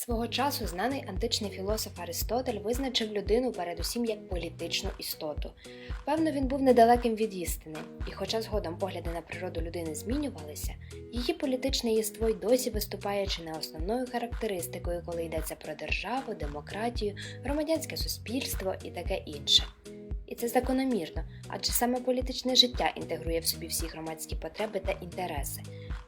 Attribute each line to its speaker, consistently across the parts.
Speaker 1: Свого часу знаний античний філософ Аристотель визначив людину передусім як політичну істоту. Певно, він був недалеким від істини, і хоча згодом погляди на природу людини змінювалися, її політичне єство й досі виступає чи не основною характеристикою, коли йдеться про державу, демократію, громадянське суспільство і таке інше. І це закономірно, адже саме політичне життя інтегрує в собі всі громадські потреби та інтереси,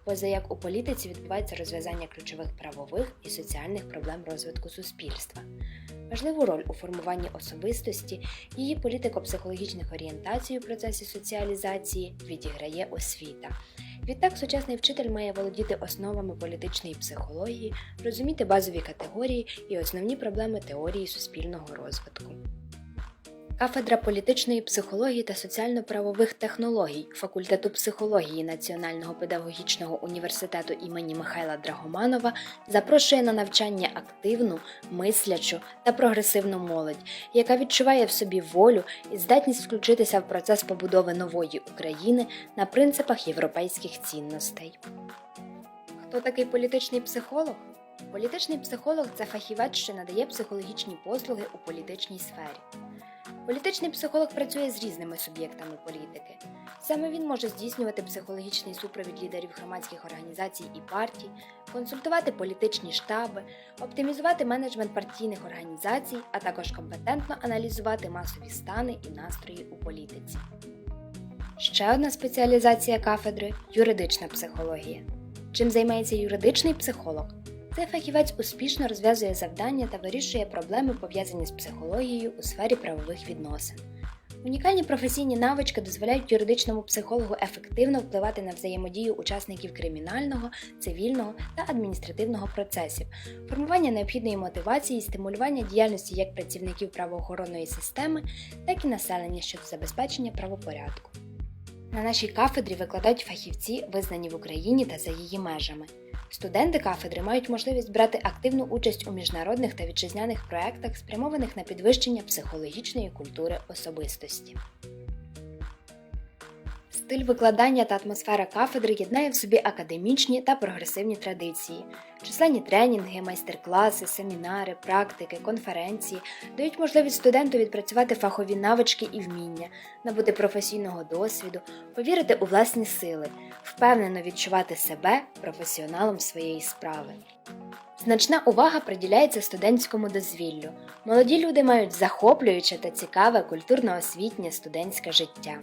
Speaker 1: поза як у політиці відбувається розв'язання ключових правових і соціальних проблем розвитку суспільства. Важливу роль у формуванні особистості, її політико-психологічних орієнтацій у процесі соціалізації відіграє освіта. Відтак, сучасний вчитель має володіти основами політичної психології, розуміти базові категорії і основні проблеми теорії суспільного розвитку. Кафедра політичної психології та соціально-правових технологій факультету психології Національного педагогічного університету імені Михайла Драгоманова запрошує на навчання активну, мислячу та прогресивну молодь, яка відчуває в собі волю і здатність включитися в процес побудови нової України на принципах європейських цінностей. Хто такий політичний психолог? Політичний психолог це фахівець, що надає психологічні послуги у політичній сфері. Політичний психолог працює з різними суб'єктами політики. Саме він може здійснювати психологічний супровід лідерів громадських організацій і партій, консультувати політичні штаби, оптимізувати менеджмент партійних організацій, а також компетентно аналізувати масові стани і настрої у політиці. Ще одна спеціалізація кафедри юридична психологія. Чим займається юридичний психолог? Цей фахівець успішно розв'язує завдання та вирішує проблеми, пов'язані з психологією у сфері правових відносин. Унікальні професійні навички дозволяють юридичному психологу ефективно впливати на взаємодію учасників кримінального, цивільного та адміністративного процесів, формування необхідної мотивації і стимулювання діяльності як працівників правоохоронної системи, так і населення щодо забезпечення правопорядку. На нашій кафедрі викладають фахівці, визнані в Україні та за її межами. Студенти кафедри мають можливість брати активну участь у міжнародних та вітчизняних проєктах, спрямованих на підвищення психологічної культури особистості. Стиль викладання та атмосфера кафедри єднає в собі академічні та прогресивні традиції. Численні тренінги, майстер-класи, семінари, практики, конференції дають можливість студенту відпрацювати фахові навички і вміння, набути професійного досвіду, повірити у власні сили, впевнено відчувати себе професіоналом своєї справи. Значна увага приділяється студентському дозвіллю. Молоді люди мають захоплююче та цікаве культурно-освітнє студентське життя.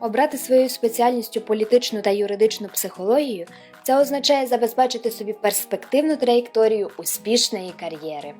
Speaker 1: Обрати своєю спеціальністю політичну та юридичну психологію це означає забезпечити собі перспективну траєкторію успішної кар'єри.